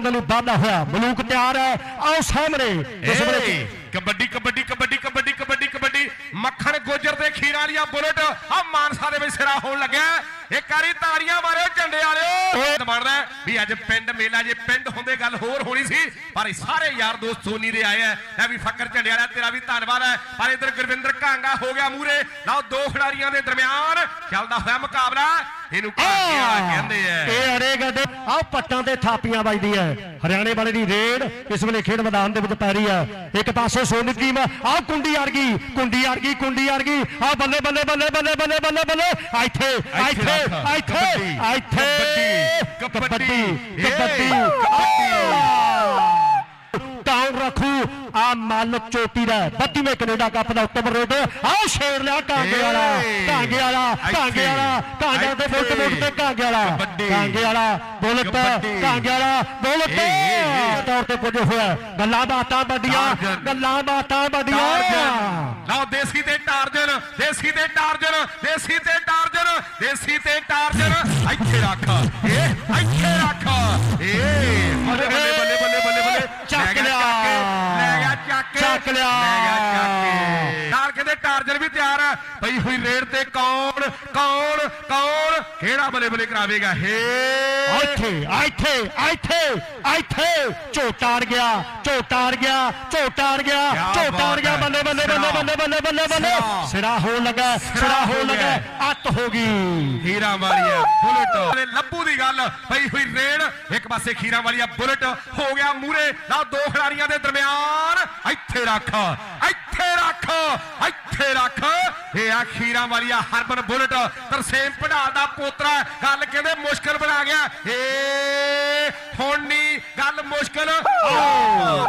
ਦੇ ਲਈ ਵਾਧਾ ਹੋਇਆ। ਮਲੂਕ ਤਿਆਰ ਹੈ। ਆਓ ਸਾਹਮਣੇ। ਇਸ ਵੇਲੇ ਕਬੱਡੀ ਕਬੱਡੀ ਕਬੱਡੀ ਕਬੱਡੀ ਕਬੱਡੀ ਕਬੱਡੀ। ਮੱਖਣ ਗੋਜਰ ਤੇ ਖੀਰਾਂ ਵਾਲੀਆਂ ਬੁਲਟ ਆ ਮਾਨਸਾ ਦੇ ਵਿੱਚ ਸਿਰਾ ਹੋਣ ਲੱਗਾ ਇੱਕ ਵਾਰੀ ਤਾੜੀਆਂ ਮਾਰਿਓ ਝੰਡੇ ਵਾਲਿਓ। ਇਹ ਬਣਦਾ ਵੀ ਅੱਜ ਪਿੰਡ ਮੇਲਾ ਜੇ ਪਿੰਡ ਹੁੰਦੇ ਗੱਲ ਹੋਰ ਹੋਣੀ ਸੀ ਪਰ ਇਹ ਸਾਰੇ ਯਾਰ ਦੋਸਤ ਸੋਨੀ ਦੇ ਆਏ ਆ। ਇਹ ਵੀ ਫੱਕਰ ਝੰਡੇ ਵਾਲਾ ਤੇਰਾ ਵੀ ਧੰਨਵਾਦ ਹੈ। ਪਰ ਇਧਰ ਗੁਰਵਿੰਦਰ ਕਾਂਗਾ ਹੋ ਗਿਆ ਮੂਰੇ। ਲਓ ਦੋ ਖਿਡਾਰੀਆਂ ਦੇ ਦਰਮਿਆਨ ਚੱਲਦਾ ਹੋਇਆ ਮੁਕਾਬਲਾ। ਇਹਨੂੰ ਕਾਂਗਿਆ ਕਹਿੰਦੇ ਆ। ਇਹ ਅਰੇ ਗੱਡੇ ਆਹ ਪੱਟਾਂ ਤੇ ਥਾਪੀਆਂ ਵੱਜਦੀਆਂ ਹਰਿਆਣੇ ਵਾਲੇ ਦੀ ਰੇਡ ਇਸ ਵੇਲੇ ਖੇਡ ਮੈਦਾਨ ਦੇ ਵਿੱਚ ਪੈ ਰਹੀ ਹੈ ਇੱਕ ਪਾਸੇ ਸੋਨਿਤ ਟੀਮ ਆਹ ਕੁੰਡੀ ਅਰਗੀ ਕੁੰਡੀ ਅਰਗੀ ਕੁੰਡੀ ਅਰਗੀ ਆਹ ਬੱਲੇ ਬੱਲੇ ਬੱਲੇ ਬੱਲੇ ਬੱਲੇ ਬੱਲੇ ਬੱਲੇ। ਇੱਥੇ ਇੱਥੇ। ਇੱਥੇ ਕਬੱਡੀ, ਇੱਥੇ ਕਬੱਡੀ, ਕਬੱਡੀ। ਕਬੱਡੀ ਟਾਉਨ ਰੱਖੂ ਆ ਮੱਲ ਚੋਟੀ ਦਾ 32ਵੇਂ ਕੈਨੇਡਾ ਕੱਪ ਦਾ ਉੱਤਮ ਰੇਟ ਆਹ ਸ਼ੇਰ ਲਿਆ ਕਾਂਗੇ ਵਾਲਾ ਏ, ਕਾਂਗੇ ਵਾਲਾ ਕਾਂਗੇ ਵਾਲਾ ਕਾਂਗੇ ਦੇ ਮੁੱਢ ਮੁੱਢ ਤੇ ਕਾਂਗੇ ਵਾਲਾ ਕਬੱਡੀ, ਕਾਂਗੇ ਵਾਲਾ ਬੁਲਟ ਕਬੱਡੀ। ਕਾਂਗੇ ਵਾਲਾ ਬੁਲਟ ਏ, ਏ, ਏ। ਤੌਰ ਤੇ ਕੁਝ ਹੋਇਆ ਗੱਲਾਂ ਬਾਤਾਂ ਵੱਡੀਆਂ ਟਾਰਜਨ। ਗੱਲਾਂ ਬਾਤਾਂ ਵੱਡੀਆਂ ਟਾਰਜਨ ਲਓ ਦੇਸੀ ਤੇ ਟਾਰਜਨ ਦੇਸੀ ਤੇ ਟਾਰਜਨ ਦੇਸੀ ਤੇ ਟਾਰਜਨ ਦੇਸੀ ਤੇ ਟਾਰਜਨ ਇੱਥੇ ਰੱਖ ਇਹ ਇੱਥੇ ਰੱਖ ਏ ਬੱਲੇ ਬੱਲੇ ਬੱਲੇ ਬੱਲੇ ਬੱਲੇ ਬੱਲੇ ਚੱਕ ਲੈ ਗਿਆ ਲਿਆ। ਚੱਕ ਕੇ, ਲੈ ਗਿਆ ਚੱਕ ਲਿਆ। ਲੈ ਟਾਰ ਕਹਿੰਦੇ ਟਾਰਜਨ ਵੀ ਤਿਆਰ ਹੈ ਪਈ ਹੋਈ ਰੇਡ ਤੇ ਕੌਣ ਕੌਣ ਕੌਣ? ਕਿਹੜਾ ਬੱਲੇ ਬੱਲੇ ਕਰਾਵੇਗਾ? ਹੇ। ਇੱਥੇ ਇੱਥੇ ਇੱਥੇ ਇੱਥੇ ਝੋਟਾ ਅੜ ਗਿਆ ਝੋਟਾ ਅੜ ਗਿਆ ਝੋਟਾ ਅੜ ਗਿਆ ਕਿਆ ਝੋਟਾ ਅੜ ਬਾਤ ਗਿਆ। ਬੱਲੇ ਬੱਲੇ ਬੱਲੇ ਬੱਲੇ ਬੱਲੇ ਬੱਲੇ ਬੱਲੇ ਸਿਰਾ। ਹੋਣ ਲੱਗਾ ਸਿਰਾ ਹੋ ਹੋਣ ਲੱਗਾ। ਅੱਤ ਹੋ ਗਈ। ਖੀਰਾ ਵਾਲੀਆ ਬੁਲਟ। ਲੱਭੂ ਦੀ ਗੱਲ ਪਈ ਹੋਈ ਰੇਡ। ਇੱਕ ਪਾਸੇ ਖੀਰਾ ਵਾਲੀਆ ਬੁਲਟ। ਹੋ ਗਿਆ ਮੂਰੇ। ਨਾ ਦੋ ਖਿਡਾਰੀਆਂ ਦੇ ਦਰਮਿਆਨ। ਇੱਥੇ ਰੱਖ ਇੱਥੇ ਰੱਖ ਇੱਥੇ ਰੱਖ। ਇਹ ਆ ਖੀਰਾ ਵਾਲੀਆ ਹਰਮਨ ਬੁਲਟ, ਤਰਸੇਮ ਪੜਾ ਦਾ ਪੋਤਰਾ ਗੱਲ ਕਹਿੰਦੇ ਮੁਸ਼ਕਲ ਬਣਾ ਗਿਆ? ਏ ਹੁਣ ਨਹੀਂ ਗੱਲ ਮੁਸ਼ਕਲ। ਓ